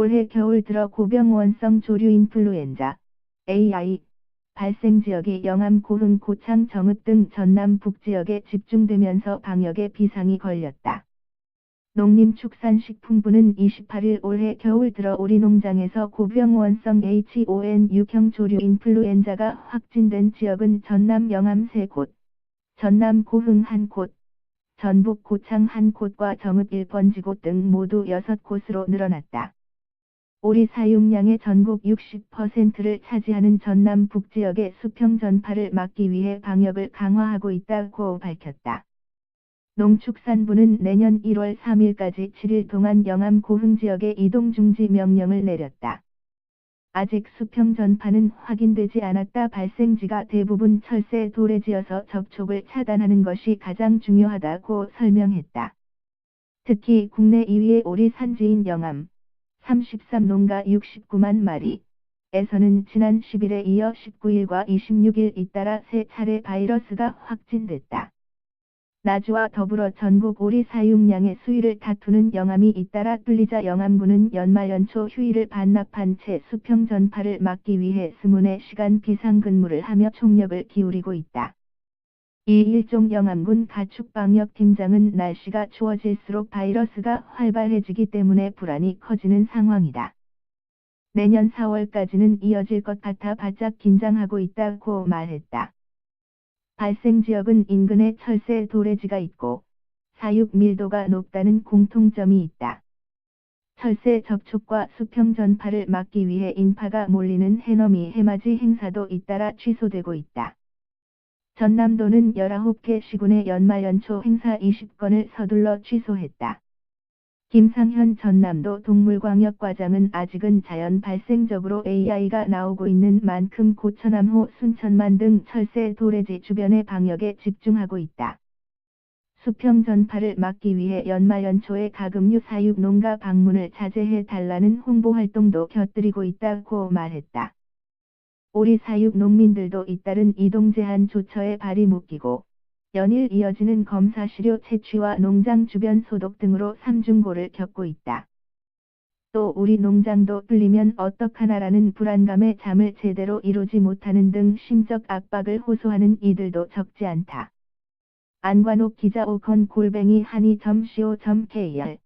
올해 겨울 들어 고병원성 조류 인플루엔자 AI 발생 지역이 영암, 고흥, 고창, 정읍 등 전남 북지역에 집중되면서 방역에 비상이 걸렸다. 농림축산식품부는 28일 올해 겨울 들어 우리 농장에서 고병원성 H5N6형 조류 인플루엔자가 확진된 지역은 전남 영암 3곳, 전남 고흥 1곳, 전북 고창 1곳과 정읍 1번지곳 등 모두 6곳으로 늘어났다. 오리 사육량의 전국 60%를 차지하는 전남 북지역의 수평 전파를 막기 위해 방역을 강화하고 있다고 밝혔다. 농축산부는 내년 1월 3일까지 7일 동안 영암 고흥 지역에 이동 중지 명령을 내렸다. 아직 수평 전파는 확인되지 않았다 발생지가 대부분 철새 도래지여서 접촉을 차단하는 것이 가장 중요하다고 설명했다. 특히 국내 2위의 오리 산지인 영암, 33농가 69만 마리, 에서는 지난 10일에 이어 19일과 26일 잇따라 세 차례 바이러스가 확진됐다. 나주와 더불어 전국 오리 사육량의 수위를 다투는 영암이 잇따라 뚫리자 영암군은 연말 연초 휴일을 반납한 채 수평 전파를 막기 위해 스문의 시간 비상근무를 하며 총력을 기울이고 있다. 이 일종 영암군 가축방역팀장은 날씨가 추워질수록 바이러스가 활발해지기 때문에 불안이 커지는 상황이다. 내년 4월까지는 이어질 것 같아 바짝 긴장하고 있다고 말했다. 발생 지역은 인근에 철새 도래지가 있고 사육 밀도가 높다는 공통점이 있다. 철새 접촉과 수평 전파를 막기 위해 인파가 몰리는 해넘이 해맞이 행사도 잇따라 취소되고 있다. 전남도는 19개 시군의 연말 연초 행사 20건을 서둘러 취소했다. 김상현 전남도 동물광역과장은 아직은 자연 발생적으로 AI가 나오고 있는 만큼 고천암호 순천만 등 철새 도래지 주변의 방역에 집중하고 있다. 수평 전파를 막기 위해 연말 연초에 가금류 사육 농가 방문을 자제해 달라는 홍보 활동도 곁들이고 있다고 말했다. 오리 사육 농민들도 잇따른 이동 제한 조처에 발이 묶이고 연일 이어지는 검사 시료 채취와 농장 주변 소독 등으로 삼중고를 겪고 있다. 또 우리 농장도 뚫리면 어떡하나라는 불안감에 잠을 제대로 이루지 못하는 등 심적 압박을 호소하는 이들도 적지 않다. 안관옥 기자 오건 골뱅이 한이.co.kr